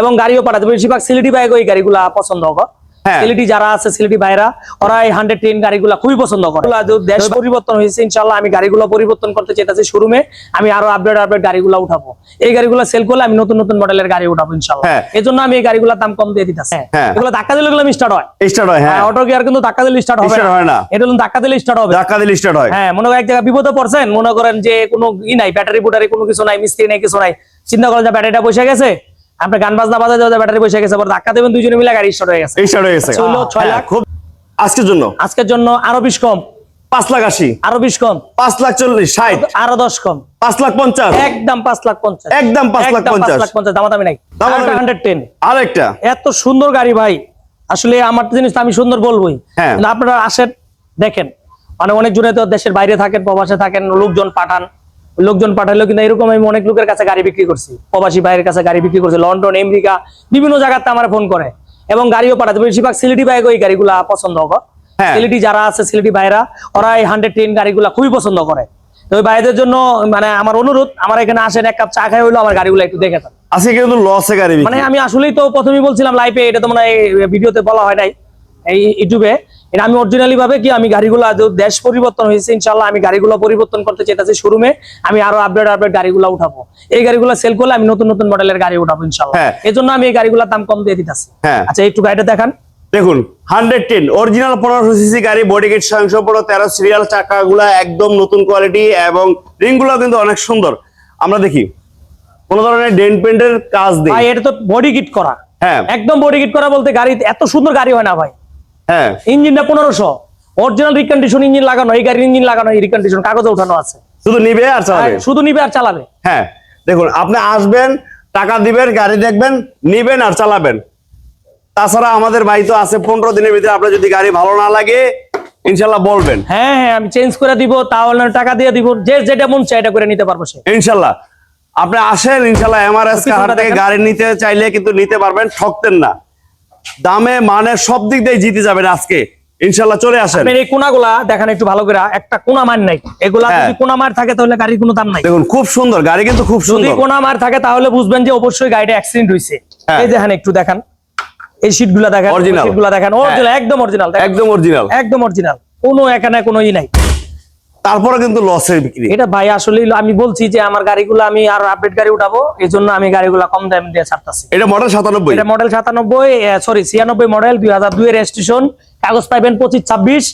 এবং গাড়িও পাঠাতে বেশিরভাগ সিলেটি বাইক ওই গাড়িগুলা পছন্দ করে হ্যাঁ। সিলেটি যারা আছে সিলেটি ভাইরা ওরা এই হান্ড্রেড টেন গাড়িগুলা খুবই পছন্দ করে। দেশ পরিবর্তন হয়েছে ইনশাল্লাহ আমি গাড়িগুলো পরিবর্তন করতে চাইতেছি শোরুমে আমি আরও আপডেট আপডেট গাড়িগুলো উঠাবো। এই গাড়িগুলো সেল করলে আমি নতুন নতুন মডেলের গাড়ি উঠাবো ইনশাল্লাহ হ্যাঁ। এই জন্য আমি এই গাড়িগুলোর দাম কম দিয়ে দিতেছি। হ্যাঁ। এগুলো ধাক্কা দিলে স্টার্ট হয়। স্টার্ট হয় হ্যাঁ। অটো গিয়ার কিন্তু ধাক্কা দিলে স্টার্ট হবে হয় না। এটা হলো ধাক্কা দিলে স্টার্ট হবে। ধাক্কা দিলে স্টার্ট হয়। হ্যাঁ মনে করেন এক জায়গায় বিপদে পড়ছেন মনে করেন যে কোনো ই নাই ব্যাটারি বুটারি কোনো কিছু নাই মিস্ত্রি নাই কিছু নাই। চিন্তা করেন যে ব্যাটারিটা বসে গেছে আপনার গান বাজনা বাজা যাওয়া ব্যাটারি বসে গেছে পরে ধাক্কা দেবেন দুজনে মিলে গাড়ি স্টার্ট হয়ে গেছে। স্টার্ট হয়ে গেছে। হলো ছয় হ্যাঁ, লাখ। খুব আজকের জন্য? আজকের জন্য আরও বিশ কম। পাঁচ লাখ আশি। আরও বিশ কম। পাঁচ লাখ চল্লিশ ষাট। আরও দশ কম। পাঁচ লাখ পঞ্চাশ। একদম পাঁচ লাখ পঞ্চাশ। একদম পাঁচ লাখ একদম পাঁচ পঞ্চাশ। লাখ পঞ্চাশ। দামাদামি নাই। দামাদামি- হান্ড্রেড টেন আরেকটা। এত সুন্দর গাড়ি ভাই। আসলে আমার তো জিনিস আমি সুন্দর বলবোই। হ্যাঁ। কিন্তু আপনারা আসেন দেখেন। মানে অনেক জনে তো দেশের বাইরে থাকেন প্রবাসে থাকেন লোকজন পাঠান। লোকজন পাঠালেও কিন্তু এরকম আমি অনেক লোকের কাছে গাড়ি বিক্রি করছি। প্রবাসী বাইরের কাছে গাড়ি বিক্রি করছি লন্ডন আমেরিকা বিভিন্ন জায়গাতে আমার ফোন করে এবং গাড়িও পাঠাতে। বেশিরভাগ সিলেটি বাইক ওই গাড়িগুলা পছন্দ করে হ্যাঁ। সিলেটি যারা আছে সিলেটি ভাইরা ওরা এই হান্ড্রেড টেন গাড়িগুলা খুবই পছন্দ করে। তো ওই ভাইদের জন্য মানে আমার অনুরোধ আমার এখানে আসেন এক কাপ চা খাই হইল আমার গাড়িগুলো একটু দেখে যান। আজকে কিন্তু লসে গাড়ি মানে আমি আসলেই তো প্রথমেই বলছিলাম লাইভে এটা তো মানে ভিডিওতে বলা হয় নাই এই ইউটিউবে এটা আমি অরিজিনালি ভাবে কি আমি গাড়িগুলো দেশ পরিবর্তন হয়েছে ইনশাল্লাহ আমি গাড়িগুলো পরিবর্তন করতে চাইতেছি শোরুমে আমি আরও আপডেট আপডেট গাড়িগুলো উঠাবো। এই গাড়িগুলো সেল করলে আমি নতুন নতুন মডেলের গাড়ি উঠাবো ইনশাল্লাহ হ্যাঁ। এই জন্য আমি এই গাড়িগুলোর দাম কম দিয়ে দিতেছি। হ্যাঁ। আচ্ছা একটু গাড়িটা দেখান। দেখুন হান্ড্রেড টেন অরিজিনাল পনেরোশো সিসি গাড়ি বডি সহিংস পনেরো তেরো সিরিয়াল চাকাগুলা একদম নতুন কোয়ালিটি এবং রিংগুলো কিন্তু অনেক সুন্দর। আমরা দেখি কোন ধরনের ডেন্ট পেন্টের কাজ নেই। ভাই এটা তো বডি কিট করা। হ্যাঁ। একদম বডি কিট করা বলতে গাড়ি এত সুন্দর গাড়ি হয় না ভাই। হ্যাঁ। ইঞ্জিনটা পনেরোশো। অরিজিনাল রিকন্ডিশন ইঞ্জিন লাগানো এই গাড়ির ইঞ্জিন লাগানো এই রিকন্ডিশন কাগজে উঠানো আছে। শুধু নিবে আর চালাবে? শুধু নিবে আর চালাবে। হ্যাঁ দেখুন আপনি আসবেন টাকা দিবেন গাড়ি দেখবেন নিবেন আর চালাবেন। তাছাড়া আমাদের ভাই তো আছে পনেরো দিনের ভিতরে আপনার যদি গাড়ি ভালো না লাগে ইনশাল্লাহ বলবেন। হ্যাঁ হ্যাঁ আমি চেঞ্জ করে দিব তাহলে টাকা দিয়ে দিব যে যেটা মন চাই এটা করে নিতে পারব সে। ইনশাল্লাহ। আপনি আসেন ইনশাল্লাহ এমআরএস থেকে গাড়ি নিতে চাইলে কিন্তু নিতে পারবেন ঠকতেন না। দামে মানে সব দিক দিয়ে জিতে যাবেন আজকে। ইনশাল্লাহ চলে আসেন। এই কোনাগুলা দেখেন একটু ভালো করে একটা কোনা মার নাই। এগুলা হ্যাঁ। যদি কোনা মার থাকে তাহলে গাড়ির কোনো দাম নাই। দেখুন খুব সুন্দর গাড়ি কিন্তু খুব যদি সুন্দর। কোনা মার থাকে তাহলে বুঝবেন যে অবশ্যই গাড়িটা অ্যাক্সিডেন্ট হয়েছে হ্যাঁ। এই দেখেন একটু দেখান। এই সিটগুলা দেখেনগুলা দেখেন। অরিজিনাল একদম অরিজিনাল একদম অরিজিনাল একদম অরিজিনাল কোনো এখানে কোনো ই নাই। তারপরে কিন্তু লসের বিক্রি। এটা ভাই আসলে আমি বলছি যে আমার গাড়িগুলো আমি আর আপডেট গাড়ি উঠাবো এই জন্য আমি গাড়িগুলো কম দাম দিয়ে ছাড়তেছি। এটা মডেল সাতানব্বই? এটা মডেল সাতানব্বই সরি ছিয়ানব্বই মডেল দুই হাজার দুই রেজিস্ট্রেশন কাগজ পাইবেন পঁচিশ ছাব্বিশ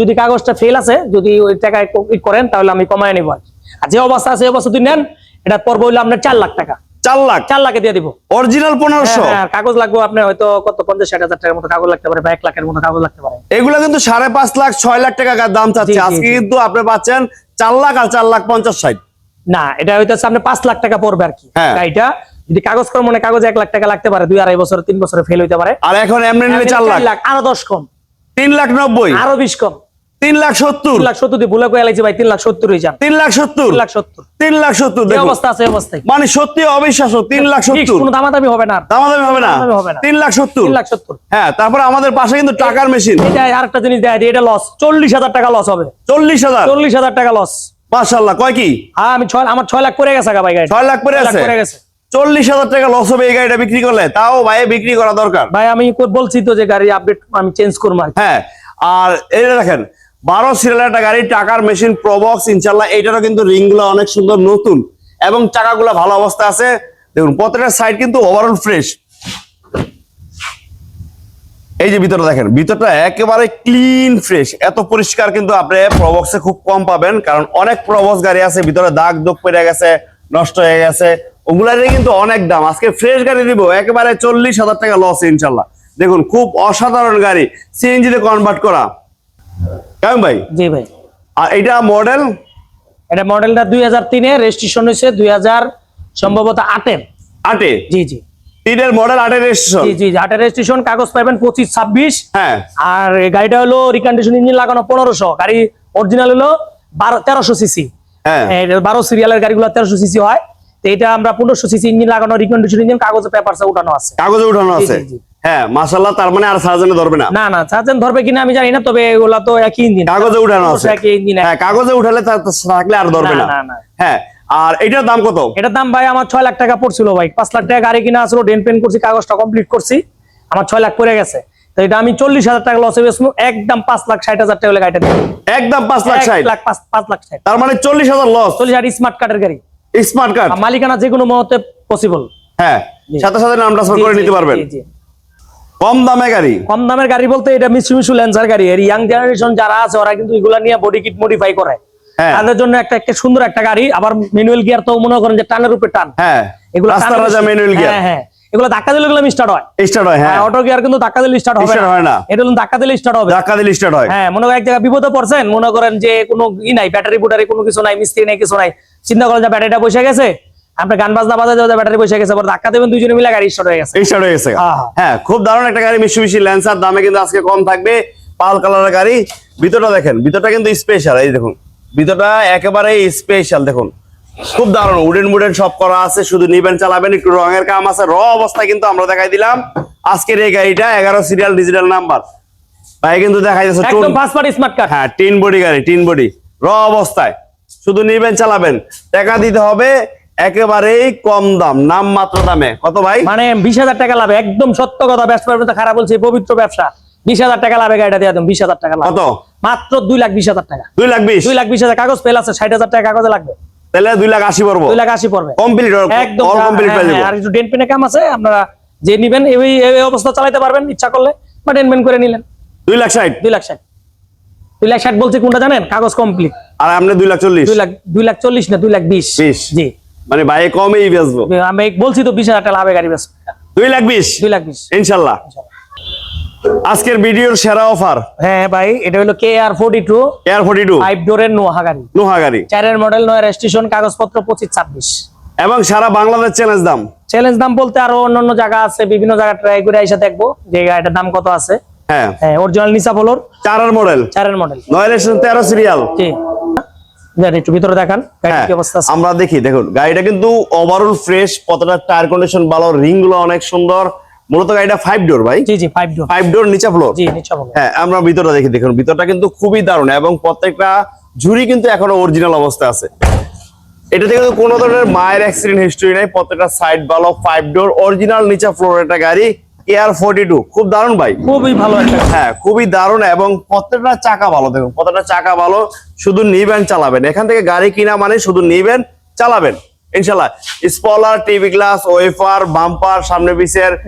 যদি কাগজটা ফেল আছে যদি ওই টাকায় করেন তাহলে আমি কমায় নিব। আর যে অবস্থা আছে অবস্থা তুই নেন এটা পড়ব হইল আপনার চার লাখ টাকা। চার লাখ? চার লাখে দিয়ে দিব। অরিজিনাল পনেরোশো? হ্যাঁ, হ্যাঁ, কাগজ লাগবে আপনার হয়তো কত পঞ্চাশ ষাট হাজার টাকার মতো কাগজ লাগতে পারে বা এক লাখের মতো কাগজ লাগতে পারে। এগুলো কিন্তু সাড়ে পাঁচ লাখ ছয় লাখ টাকা দাম চাচ্ছে। আজকে কিন্তু আপনি পাচ্ছেন চার লাখ আর চার লাখ পঞ্চাশ ষাট। না এটা হয়তো আপনার পাঁচ লাখ টাকা পড়বে আর কি। হ্যাঁ। গাড়িটা যদি কাগজ কর মনে কাগজ এক লাখ টাকা লাগতে পারে দুই আড়াই বছর তিন বছরে ফেল হইতে পারে। আর এখন এমনি নিলে চার লাখ আরও দশ কম। তিন লাখ নব্বই। আরও বিশ কম। তিন লাখ সত্তর। লাখ সত্তর দিয়ে ভুলে কয়ে লাগছে ভাই তিন লাখ সত্তর হয়ে যান। তিন লাখ সত্তর। লাখ সত্তর। তিন লাখ সত্তর অবস্থা আছে অবস্থায়। মানে সত্যি অবিশ্বাস্য তিন লাখ সত্তর। কোনো দামাদামি হবে না দামাদামি হবে না। তিন লাখ সত্তর। তিন লাখ সত্তর। হ্যাঁ তারপরে আমাদের পাশে কিন্তু টাকার মেশিন। এটা আরেকটা জিনিস দেয় এটা লস চল্লিশ হাজার টাকা লস হবে। চল্লিশ হাজার। চল্লিশ হাজার টাকা লস কয় কি? হ্যাঁ আমি ছয় আমার ছয় লাখ পড়ে গেছে ভাই গাড়ি ছয় লাখ পড়ে গেছে। চল্লিশ হাজার টাকা লস হবে এই গাড়িটা বিক্রি করলে। তাও ভাই বিক্রি করা দরকার। ভাই আমি বলছি তো যে গাড়ি আপডেট আমি চেঞ্জ করব হ্যাঁ আর এটা দেখেন বারো সিরিয়াল একটা গাড়ি, টাকার মেশিন প্রবক্স ইনশাল্লাহ এইটারও কিন্তু রিংগুলো অনেক সুন্দর নতুন এবং চাকাগুলো ভালো অবস্থা আছে। দেখুন, প্রত্যেকটা সাইড কিন্তু ওভারঅল ফ্রেশ এই যে ভিতরটা দেখেন, ভিতরটা একেবারে ক্লিন ফ্রেশ এত পরিষ্কার কিন্তু আপনি প্রবক্সে খুব কম পাবেন, কারণ অনেক প্রবক্স গাড়ি আছে, ভিতরে দাগ দোগ পড়ে গেছে, নষ্ট হয়ে গেছে। ওগুলারই কিন্তু অনেক দাম। আজকে ফ্রেশ গাড়ি দিব, একেবারে চল্লিশ হাজার টাকা লস ইনশাল্লাহ দেখুন, খুব অসাধারণ গাড়ি সিএনজি তে কনভার্ট করা। কেমন ভাই? জি ভাই। আর এটা মডেল এটা মডেলটা দুই হাজার তিনে রেজিস্ট্রেশন হয়েছে দুই হাজার সম্ভবত আটের। আটে? জি জি। তিনের মডেল আটের রেজিস্ট্রেশন জি জি জি, আটের রেজিস্ট্রেশন কাগজ পাবেন পঁচিশ ছাব্বিশ। হ্যাঁ। আর এই গাড়িটা হলো রিকন্ডিশন ইঞ্জিন লাগানো পনেরোশো। গাড়ি অরিজিনাল হলো বারো তেরোশো সিসি হ্যাঁ। বারো সিরিয়ালের গাড়িগুলো তেরোশো সিসি হয়। তো এটা আমরা পনেরোশো সিসি ইঞ্জিন লাগানো রিকন্ডিশন ইঞ্জিন কাগজে পেপারসে উঠানো আছে। কাগজে উঠানো আছে। হ্যাঁ তার মানে আর ধরবে না। না না চার্জেন ধরবে কিনা আমি জানি না তবে এগুলা তো একই ইঞ্জিন। কাগজে উঠানো আছে। একই ইঞ্জিন হ্যাঁ কাগজে উঠালে তা- তা থাকলে আর ধরবে না, না। না, না। হ্যাঁ আর এটার দাম কত? এটার দাম ভাই আমার ছয় লাখ টাকা পড়ছিল ভাই। পাঁচ লাখ টাকা গাড়ি কিনা আসলো ডেন পেন করছি কাগজটা কমপ্লিট করছি আমার ছয় লাখ পড়ে গেছে। তো এটা আমি চল্লিশ হাজার টাকা লসে একদম পাঁচ লাখ ষাট হাজার টাকা হলে গাড়িটা একদম পাঁচ লাখ লাখ তার মানে চল্লিশ হাজার লস চল্লিশ হাজার স্মার্ট কার্ডের গাড়ি। স্মার্ট কার্ড মালিকানা যে কোনো মুহূর্তে পসিবল হ্যাঁ সাথে সাথে নাম ট্রান্সফার করে নিতে পারবেন। কম দামে গাড়ি? কম দামের গাড়ি বলতে এটা মিশু ল্যান্সার গাড়ি। এর ইয়াং জেনারেশন যারা আছে ওরা কিন্তু এগুলা নিয়ে বডি কিট মডিফাই করে। হ্যাঁ। তাদের জন্য একটা একটা সুন্দর একটা গাড়ি। আবার ম্যানুয়াল গিয়ার তো মনে করেন যে টানের উপরে টান। হ্যাঁ। এগুলো রাস্তা রাজা ম্যানুয়াল গিয়ার হ্যাঁ হ্যাঁ। এগুলো ধাক্কা দিলে এগুলো স্টার্ট হয়। স্টার্ট হয় হ্যাঁ। অটো গিয়ার কিন্তু ধাক্কা দিলে স্টার্ট হবে হয় না। এটা হলো ধাক্কা দিলে স্টার্ট হবে। ধাক্কা দিলে স্টার্ট হয়। হ্যাঁ মনে করেন এক জায়গায় বিপদে পড়ছেন মনে করেন যে কোনো ই নাই ব্যাটারি বুটারি কোনো কিছু নাই মিস্ত্রি নাই কিছু নাই। চিন্তা করেন যে ব্যাটারিটা বসে গেছে। আপনি গান বাজনা বাজা যাওয়া ব্যাটারি বসে গেছে পরে ধাক্কা দেবেন দুইজনে মিলে গাড়ি স্টার্ট হয়ে গেছে। স্টার্ট হয়ে গেছে। হ্যাঁ, হ্যাঁ। হ্যাঁ খুব দারুণ একটা গাড়ি ল্যান্সার দামে কিন্তু আজকে কম থাকবে। পাল কালারের গাড়ি ভিতরটা দেখেন ভিতরটা কিন্তু স্পেশাল এই দেখুন। ভিতরটা একেবারে স্পেশাল দেখুন। খুব দারুণ উডেন মুডেন সব করা আছে শুধু নিবেন চালাবেন একটু রঙের কাম আছে র অবস্থায় কিন্তু আমরা দেখাই দিলাম। আজকের এই গাড়িটা এগারো সিরিয়াল ডিজিটাল নাম্বার ভাই কিন্তু দেখাই যাচ্ছে একদম ফার্স্ট পার্টি স্মার্ট কার্ড হ্যাঁ টিন বডি গাড়ি টিন বডি র অবস্থায়। শুধু নিবেন চালাবেন। টাকা দিতে হবে একেবারেই কম দাম নাম মাত্র দামে কত ভাই মানে বিশ হাজার টাকা লাভ একদম সত্য কথা ব্যবসা খারাপ বলছে পবিত্র ব্যবসা বিশ হাজার টাকা লাভে গাড়িটা দিয়ে দেন বিশ হাজার টাকা কত মাত্র দুই লাখ বিশ হাজার টাকা দুই লাখ বিশ দুই লাখ বিশ হাজার কাগজ পেল আছে ষাট হাজার টাকা কাগজে লাগবে তাহলে দুই লাখ আশি পড়ব দুই লাখ আশি পড়বে কমপ্লিট একদম কমপ্লিট হ্যাঁ, হ্যাঁ, আর একটু ডেন পেনে কাম আছে আপনারা যে নিবেন এই অবস্থা চালাতে পারবেন ইচ্ছা করলে বা ডেন পেন করে নিলেন দুই লাখ ষাট দুই লাখ ষাট দুই লাখ ষাট বলছে কোনটা জানেন কাগজ কমপ্লিট আর আপনি দুই লাখ চল্লিশ দুই লাখ দুই লাখ চল্লিশ না দুই লাখ বিশ বিশ। জি মানে ভাই কমেই বেচবো। আমি বলছি তো বিশ হাজার টাকা লাভে গাড়ি বেশ দুই লাখ বিশ? দুই লাখ বিশ। ইনশাল্লাহ। আজকের ভিডিওর সেরা অফার? হ্যাঁ ভাই এটা হলো K R forty two air forty two five ডোরের নোহা গাড়ি। নোহা গাড়ি। চারের মডেল নয় রেজিস্ট্রেশন কাগজপত্র পঁচিশ ছাব্বিশ। এবং সারা বাংলাদেশ চ্যালেঞ্জ দাম? চ্যালেঞ্জ দাম বলতে আরও অন্যান্য জায়গা আছে বিভিন্ন জায়গা ট্রাই করে এসে দেখব যে গাড়িটার দাম কত আছে। হ্যাঁ। হ্যাঁ অরিজিনাল নিসা ফলোর চারের মডেল চারের মডেল নয় লেশন তেরো সিরিয়াল একটু ভিতরে দেখান গাড়ির হ্যাঁ আমরা দেখি দেখুন গাড়িটা কিন্তু ওভারঅল ফ্রেশ কতটা টায়ার কন্ডিশন ভালো রিংগুলো অনেক সুন্দর। মূলত গাড়িটা ফাইভ ডোর ভাই। জি জি ফাইভ ডোর ফাইভ ডোর নিচে ফ্লোর জি নিচা ফলোর হ্যাঁ আমরা ভিতরটা দেখি দেখুন ভিতরটা কিন্তু খুবই দারুণ এবং প্রত্যেকটা ঝুড়ি কিন্তু এখনও অরিজিনাল অবস্থা আছে। এটাতে কিন্তু কোনো ধরনের মায়ের অ্যাক্সিডেন্ট হিস্ট্রি নাই প্রত্যেকটা সাইড ভালো ফাইভ ডোর অরিজিনাল নিচা ফ্লোর একটা গাড়ি। এয়ার ফোর্টি টু খুব দারুণ ভাই। খুবই ভালো একটা হ্যাঁ খুবই দারুণ এবং প্রত্যেকটা চাকা ভালো দেখুন প্রত্যেকটা চাকা ভালো শুধু নিবেন চালাবেন। এখান থেকে গাড়ি কিনা মানে শুধু নিবেন চালাবেন। ইনশাল্লাহ spoiler TV glass wafer bumper সামনে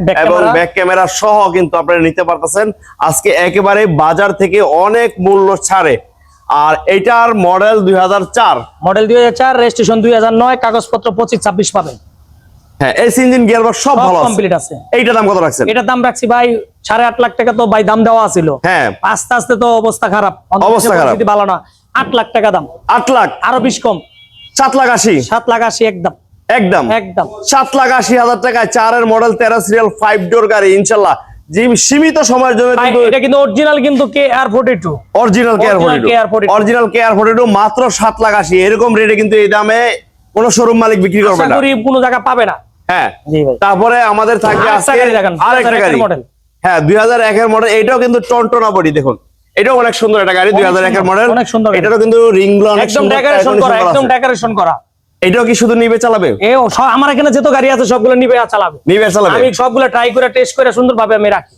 Back এবং ব্যাক ক্যামেরা সহ কিন্তু আপনারা নিতে পারতেছেন। আজকে একেবারে বাজার থেকে অনেক মূল্য ছাড়ে। আর এটার মডেল দুই হাজার চার। মডেল দুই হাজার চার রেজিস্ট্রেশন দুই হাজার নয় কাগজপত্র পঁচিশ ছাব্বিশ পাবেন। হ্যাঁ এসি ইঞ্জিন গিয়ার সব সব ভালো কমপ্লিট আছে। এইটা দাম কত রাখছেন? এটার দাম রাখছি ভাই সাড়ে আট লাখ টাকা তো ভাই দাম দেওয়া ছিল হ্যাঁ। আস্তে আস্তে তো অবস্থা খারাপ। অবস্থা খারাপ। ভালো না আট লাখ টাকা দাম। আট লাখ? আরও বিশ কম। সাত লাখ আশি? সাত লাখ আশি একদম। একদম? একদম। সাত লাখ আশি হাজার টাকা চারের মডেল তেরো সিরিয়াল ফাইভ ডোর গাড়ি ইনশাল্লাহ। সীমিত সময়ের জন্য এটা কিন্তু অরিজিনাল কিন্তু original care Original Care forty 42 original মাত্র সাত লাখ আশি। এরকম রেটে কিন্তু এই দামে কোন শোরুম মালিক বিক্রি করবে না। কোনো জায়গা পাবে না। হ্যাঁ। তারপরে আমাদের থাকবে আরেকটা গাড়ি দেখান, আরেকটা 2001 গাড়ি। এর model। হ্যাঁ দুই হাজার একের মডেল এটাও কিন্তু টনটনা বডি দেখুন। এটাও অনেক সুন্দর একটা গাড়ি দুই হাজার একের মডেল অনেক সুন্দর গাড়ি। এটারও কিন্তু রিংগুলো অনেক একদম ডেকোরেশন করা একদম ডেকোরেশন করা। এটাও কি শুধু নিবে চালাবে? আমার এখানে যত গাড়ি আছে সবগুলো নিবে আর চালাবে। নিবে চালাবে? আমি সবগুলো ট্রাই করে টেস্ট করে সুন্দরভাবে আমি রাখি।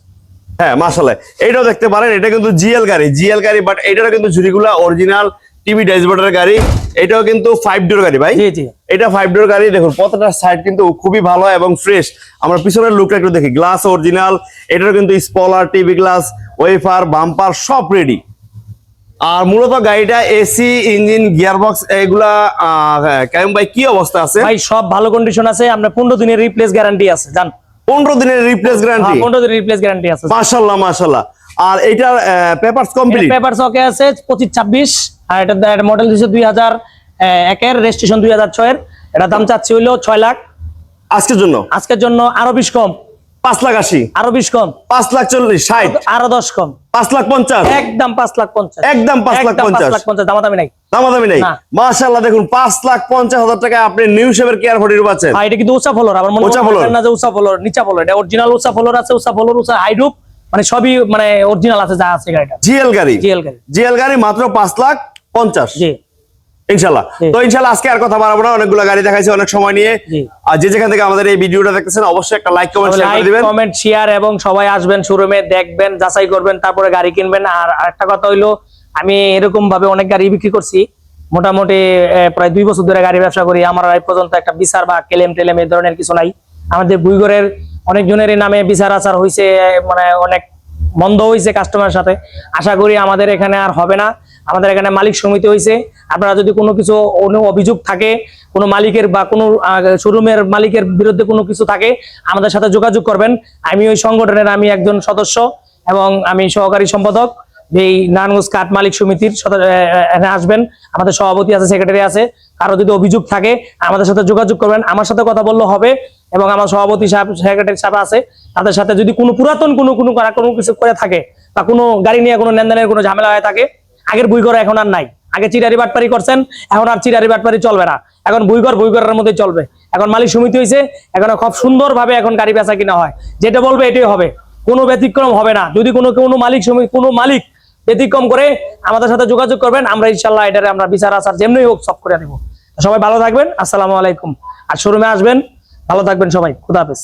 হ্যাঁ মাসাল্লাহ এটাও দেখতে পারেন এটা কিন্তু জিএল গাড়ি জিএল গাড়ি বাট এটারও কিন্তু ঝুড়িগুলা অরিজিনাল টিভি ড্যাশবোর্ডের গাড়ি এটাও কিন্তু ফাইভ ডোর গাড়ি ভাই? জি জি। এটা ফাইভ ডোর গাড়ি দেখুন প্রত্যেকটা সাইড কিন্তু খুবই ভালো এবং ফ্রেশ আমরা পিছনের লুকটা একটু দেখি গ্লাস অরিজিনাল এটারও কিন্তু spoiler TV glass wafer bumper সব রেডি আর মূলত গাড়িটা এসি ইঞ্জিন গিয়ারবক্স এগুলা কেমন ভাই কি অবস্থা আছে? ভাই সব ভালো কন্ডিশন আছে আপনার পনেরো দিনের রিপ্লেস গ্যারান্টি আছে জান। পনেরো দিনের রিপ্লেস গ্যারান্টি পনেরো দিনের রিপ্লেস গ্যারান্টি আছে। মাশাল্লাহ মাশাল্লাহ। আর এটার পেপারস কমপ্লিট পেপার ওকে আছে পঁচিশ ছাব্বিশ। আর এটা মডেল দিচ্ছে দুই হাজার একের রেজিস্ট্রেশন দুই হাজার ছয়ের। এটা দাম চাচ্ছি হইল ছয় লাখ। আজকের জন্য? আজকের জন্য আরও বিশ কম। পাঁচ লাখ আশি। আরও বিশ কম। পাঁচ লাখ চল্লিশ ষাট। আরও দশ কম। পাঁচ লাখ পঞ্চাশ। একদম পাঁচ লাখ পঞ্চাশ। একদম পাঁচ লাখ পঞ্চাশ। লাখ পঞ্চাশ। দামাদামি নাই। দামাদামি নেই। না। মাশাল্লাহ দেখুন পাঁচ লাখ পঞ্চাশ হাজার টাকা আপনি নিউ শেপের কেয়ার ফোর্টি পাচ্ছেন এটা কিন্তু উষা ফলোর আবার মনে ফলোর। না যে উষা ফলোর নিচা ফলোর এটা অরিজিনাল উষা ফলোর আছে উষা ফলোর উষা হাইডুপ মানে সবই মানে অরিজিনাল আছে যা আছে গাড়িটা জিএল গাড়ি। জিএল গাড়ি। জিএল গাড়ি মাত্র পাঁচ লাখ। পঞ্চাশ। জি। ইনশাল্লাহ। তো ইনশাল্লাহ আজকে আর কথা বাড়াবো না অনেকগুলো গাড়ি দেখাইছে অনেক সময় নিয়ে। আর যে যেখান থেকে আমাদের এই ভিডিওটা দেখতেছেন অবশ্যই একটা লাইক কমেন্ট শেয়ার করে দিবেন। কমেন্ট শেয়ার এবং সবাই আসবেন শোরুমে দেখবেন যাচাই করবেন তারপরে গাড়ি কিনবেন। আর আরেকটা কথা হইল আমি এরকম ভাবে অনেক গাড়ি বিক্রি করছি। মোটামুটি প্রায় দুই বছর ধরে গাড়ি ব্যবসা করি। আমার এই পর্যন্ত একটা বিচার বা কেলেম টেলেম এই ধরনের কিছু নাই। আমাদের বুইগরের অনেকজনের নামে বিচার আচার হয়েছে মানে অনেক মন্দ হয়েছে কাস্টমারের সাথে। আশা করি আমাদের এখানে আর হবে না। আমাদের এখানে মালিক সমিতি হয়েছে আপনারা যদি কোনো কিছু কোনো অভিযোগ থাকে, কোনো মালিকের বা কোনো শোরুমের মালিকের বিরুদ্ধে কোনো কিছু থাকে, আমাদের সাথে যোগাযোগ করবেন। আমি ওই সংগঠনের আমি একজন সদস্য এবং আমি সহকারী সম্পাদক। এই নারায়ণগঞ্জ কাঠ মালিক সমিতির আসবেন। আমাদের সভাপতি আছে, সেক্রেটারি আছে। কারও যদি অভিযোগ থাকে, আমাদের সাথে যোগাযোগ করবেন। আমার সাথে কথা বললে হবে এবং আমার সভাপতি সাহেব, সেক্রেটারি সাহেব আছে। তাদের সাথে যদি কোনো পুরাতন কোনো কোনো কোনো কিছু করে থাকে বা কোনো গাড়ি নিয়ে কোনো লেনদেনের কোনো ঝামেলা হয়ে থাকে আগের বই করা এখন আর নাই। আগে চিরারি বাটপারি করছেন, এখন আর চিরারি বাটপারি চলবে না। এখন বইঘর বইঘরের মধ্যে চলবে। এখন মালিক সমিতি হয়েছে এখন খুব সুন্দরভাবে এখন গাড়ি বেচা কিনা হয়। যেটা বলবে এটাই হবে। কোনো ব্যতিক্রম হবে না। যদি কোনো কোনো মালিক সমিতি কোনো মালিক ব্যতিক্রম করে আমাদের সাথে যোগাযোগ করবেন, আমরা ইনশাল্লাহ এটারে আমরা বিচার আচার যেমনি হোক সব করে দেবো। সবাই ভালো থাকবেন। আসসালামু আলাইকুম। আর শোরুমে আসবেন। ভালো থাকবেন সবাই। খুদা হাফেজ।